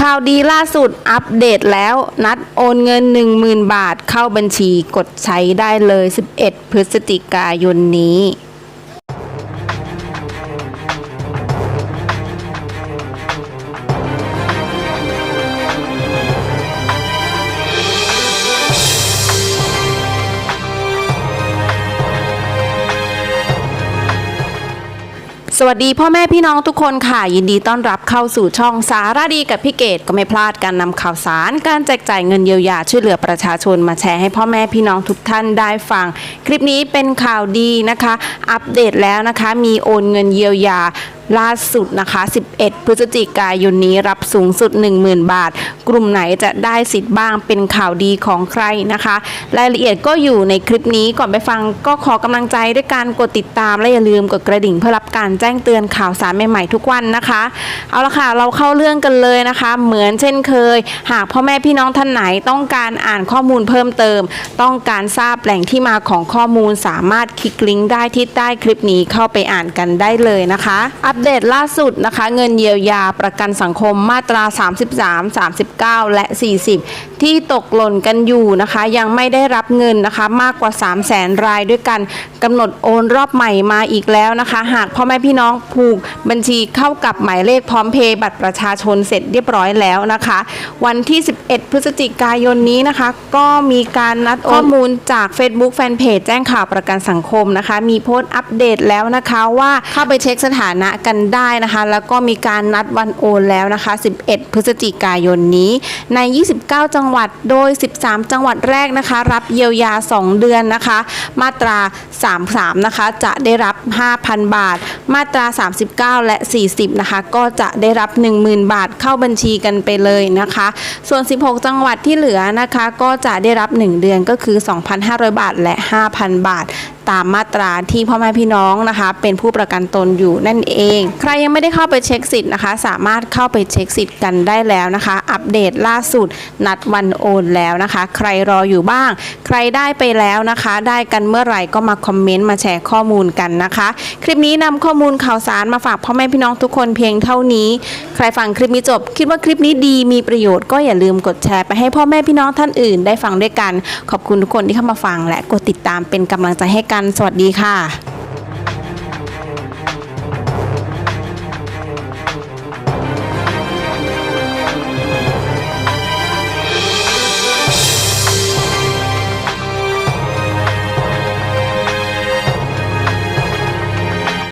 ข่าวดีล่าสุดอัปเดตแล้วนัดโอนเงิน 10,000 บาทเข้าบัญชีกดใช้ได้เลย 11 พฤศจิกายนนี้ สวัสดีพ่อแม่พี่น้องทุกคนค่ะ ยินดีต้อนรับเข้าสู่ช่องสาระดีกับพี่เกดก็ไม่พลาดการนำข่าวสาร การแจกจ่ายเงินเยียวยาช่วยเหลือประชาชนมาแชร์ให้พ่อแม่พี่น้องทุกท่านได้ฟัง คลิปนี้เป็นข่าวดีนะคะ อัปเดตแล้วนะคะ มีโอนเงินเยียวยา ล่าสุดนะคะ 11 พฤศจิกายนนี้รับสูงสุด 10,000 บาท กลุ่มไหนจะได้สิทธิ์บ้างเป็นข่าวดีของใครนะคะ รายละเอียดก็อยู่ในคลิปนี้ก่อนไปฟังก็ขอกำลังใจด้วยการกดติดตาม และอย่าลืมกดกระดิ่งเพื่อรับการแจ้งเตือนข่าวสารใหม่ๆทุกวันนะคะ เอาละค่ะเราเข้าเรื่องกันเลยนะคะ เหมือนเช่นเคย หากพ่อแม่พี่น้องท่านไหนต้องการอ่านข้อมูลเพิ่มเติม ต้องการทราบแหล่งที่มาของข้อมูลสามารถคลิกลิงก์ได้ที่ใต้คลิปนี้เข้าไปอ่านกันได้เลยนะคะอัปเดตล่าสุดนะคะ เงินเยียวยาประกันสังคมมาตรา 33 39 และ 40 ที่ตกหล่นกันอยู่นะคะ ยังไม่ได้รับเงินนะคะ มากกว่า 3 0 0แสนรายด้วยกันกำหนดโอนรอบใหม่มาอีกแล้วนะคะ หากพ่อแม่พี่น้องผูกบัญชีเข้ากับหมายเลขพร้อมเพย์บัตรประชาชนเสร็จเรียบร้อยแล้วนะคะ วันที่ 11 พฤศจิกายนนี้นะคะ ก็มีการนัดข้อมูลจาก Facebook Fanpage แจ้งข่าวประกันสังคมนะคะ มีโพสต์อัปเดตแล้วนะคะว่าเข้าไปเช็คสถานะกันได้นะคะ แล้วก็มีการนัดวันโอนแล้วนะคะ 11 พฤศจิกายนนี้ ใน 29 จังหวัดโดย 13 จังหวัดแรกนะคะ รับเยียวยา 2 เดือนนะคะ มาตรา 33 นะคะ จะได้รับ 5,000 บาท มาตรา 39 และ 40 นะคะ ก็จะได้รับ 10,000 บาทเข้าบัญชีกันไปเลยนะคะ ส่วน 16 จังหวัดที่เหลือนะคะ ก็จะได้รับ 1 เดือนก็คือ 2,500 บาทและ 5,000 บาท ตามมาตราที่พ่อแม่พี่น้องนะคะ เป็นผู้ประกันตนอยู่นั่นเอง ใครยังไม่ได้เข้าไปเช็คสิทธิ์นะคะ สามารถเข้าไปเช็คสิทธิ์กันได้แล้วนะคะ อัปเดตล่าสุดนัดวันโอนแล้วนะคะ ใครรออยู่บ้าง ใครได้ไปแล้วนะคะ ได้กันเมื่อไหร่ก็มาคอมเมนต์มาแชร์ข้อมูลกันนะคะ คลิปนี้นำข้อมูลข่าวสารมาฝากพ่อแม่พี่น้องทุกคนเพียงเท่านี้ ใครฟังคลิปนี้จบ คิดว่าคลิปนี้ดีมีประโยชน์ก็อย่าลืมกดแชร์ไปให้พ่อแม่พี่น้องท่านอื่น ได้ฟังด้วยกัน ขอบคุณทุกคนที่เข้ามาฟังและกดติดตามเป็นกำลังใจให้กันกัน สวัสดีค่ะ